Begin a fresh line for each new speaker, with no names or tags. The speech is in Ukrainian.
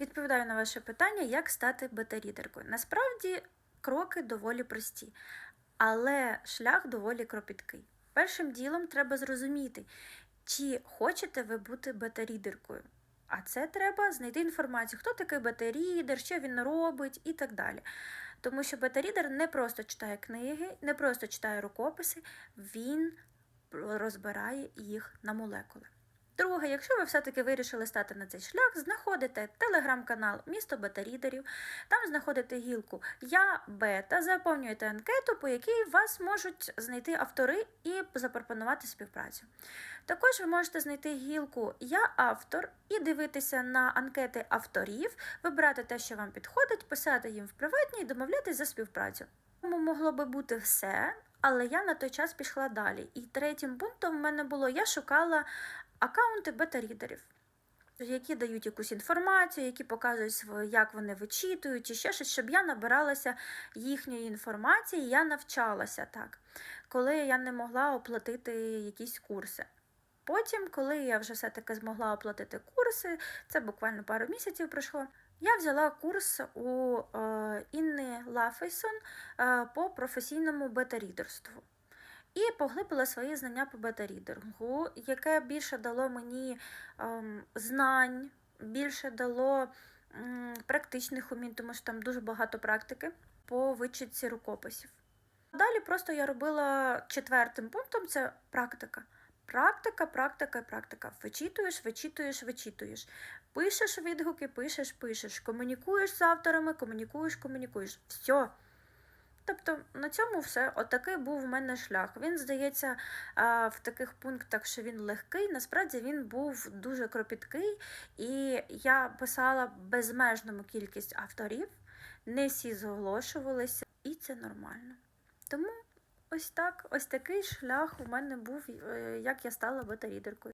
Відповідаю на ваше питання, як стати бета-рідеркою. Насправді кроки доволі прості, але шлях доволі кропіткий. Першим ділом треба зрозуміти, чи хочете ви бути бета-рідеркою. А це треба знайти інформацію, хто такий бета-рідер, що він робить і так далі. Тому що бета-рідер не просто читає книги, не просто читає рукописи, він розбирає їх на молекули. Друге, якщо ви все-таки вирішили стати на цей шлях, знаходите телеграм-канал Місто бета-рідерів, там знаходите гілку Я бета, заповнюєте анкету, по якій вас можуть знайти автори і запропонувати співпрацю. Також ви можете знайти гілку Я автор і дивитися на анкети авторів, вибирати те, що вам підходить, писати їм в приватні і домовлятись за співпрацю. Тому могло би бути все, але я на той час пішла далі. І третім пунктом в мене було я шукала аккаунти бета-рідерів, які дають якусь інформацію, які показують як вони вичитують, чи ще щось, щоб я набиралася їхньої інформації, я навчалася так, коли я не могла оплатити якісь курси. Потім, коли я вже все-таки змогла оплатити курси, це буквально пару місяців пройшло. Я взяла курс у е, Інни Лафейсон е, по професійному бета-рідерству. І поглибила свої знання по бета-рідингу, яке більше дало мені ем, знань, більше дало практичних умінь, тому що там дуже багато практики по вичитці рукописів. Далі просто я робила четвертим пунктом це практика. Практика, практика практика. Вичитуєш, вичитуєш, вичитуєш. Пишеш відгуки, пишеш, пишеш. Комунікуєш з авторами, комунікуєш, комунікуєш. Все. Тобто на цьому все. Отакий був в мене шлях. Він здається в таких пунктах, що він легкий. Насправді він був дуже кропіткий, і я писала безмежну кількість авторів, не всі зголошувалися, і це нормально. Тому ось так, ось такий шлях у мене був, е, як я стала бета-рідеркою.